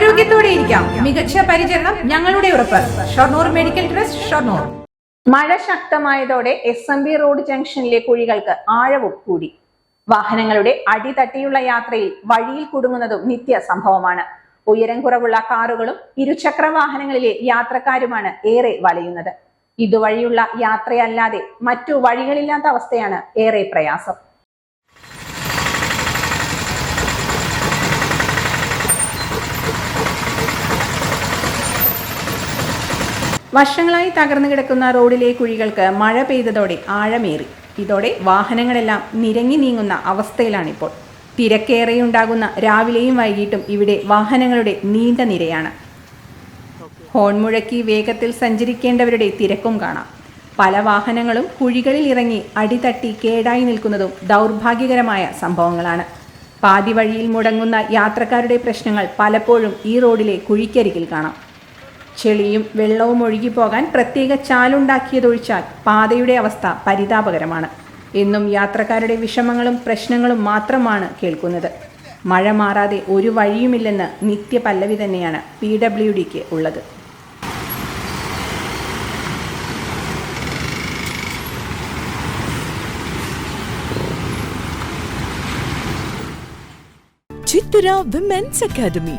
ആരോഗ്യത്തോടെ ഇരിക്കാം. മികച്ച പരിചരണം ഞങ്ങളുടെ ഉറപ്പ്. Shoranur medical trust Shoranur. മഴ ശക്തമായതോടെ എസ് എം ബി റോഡ് ജംഗ്ഷനിലെ കുഴികൾക്ക് ആഴവും കൂടി. വാഹനങ്ങളുടെ അടിതട്ടിയുള്ള യാത്രയിൽ വഴിയിൽ കുടുങ്ങുന്നതും നിത്യ സംഭവമാണ്. ഉയരം കുറവുള്ള കാറുകളും ഇരുചക്ര വാഹനങ്ങളിലെ യാത്രക്കാരുമാണ് ഏറെ വലയുന്നത്. ഇതുവഴിയുള്ള യാത്രയല്ലാതെ മറ്റു വഴികളില്ലാത്ത അവസ്ഥയാണ് ഏറെ പ്രയാസം. വർഷങ്ങളായി തകർന്നു കിടക്കുന്ന റോഡിലെ കുഴികൾക്ക് മഴ പെയ്തതോടെ ആഴമേറി. ഇതോടെ വാഹനങ്ങളെല്ലാം നിരങ്ങി നീങ്ങുന്ന അവസ്ഥയിലാണിപ്പോൾ. തിരക്കേറെയുണ്ടാകുന്ന രാവിലെയും വൈകിട്ടും ഇവിടെ വാഹനങ്ങളുടെ നീണ്ട നിരയാണ്. ഹോൺ മുഴക്കി വേഗത്തിൽ സഞ്ചരിക്കേണ്ടവരുടെ തിരക്കും കാണാം. പല വാഹനങ്ങളും കുഴികളിൽ ഇറങ്ങി അടിതട്ടി കേടായി നിൽക്കുന്നതും ദൗർഭാഗ്യകരമായ സംഭവങ്ങളാണ്. പാതി വഴിയിൽ മുടങ്ങുന്ന യാത്രക്കാരുടെ പ്രശ്നങ്ങൾ പലപ്പോഴും ഈ റോഡിലെ കുഴിക്കരികിൽ കാണാം. ചെളിയും വെള്ളവും ഒഴുകിപ്പോകാൻ പ്രത്യേക ചാലുണ്ടാക്കിയതൊഴിച്ചാൽ പാതയുടെ അവസ്ഥ പരിതാപകരമാണ്. എന്നും യാത്രക്കാരുടെ വിഷമങ്ങളും പ്രശ്നങ്ങളും മാത്രമാണ് കേൾക്കുന്നത്. മഴ മാറാതെ ഒരു വഴിയുമില്ലെന്ന് നിത്യപല്ലവി തന്നെയാണ് പി ഡബ്ല്യു ഡിക്ക് ഉള്ളത്. Chithura women's academy.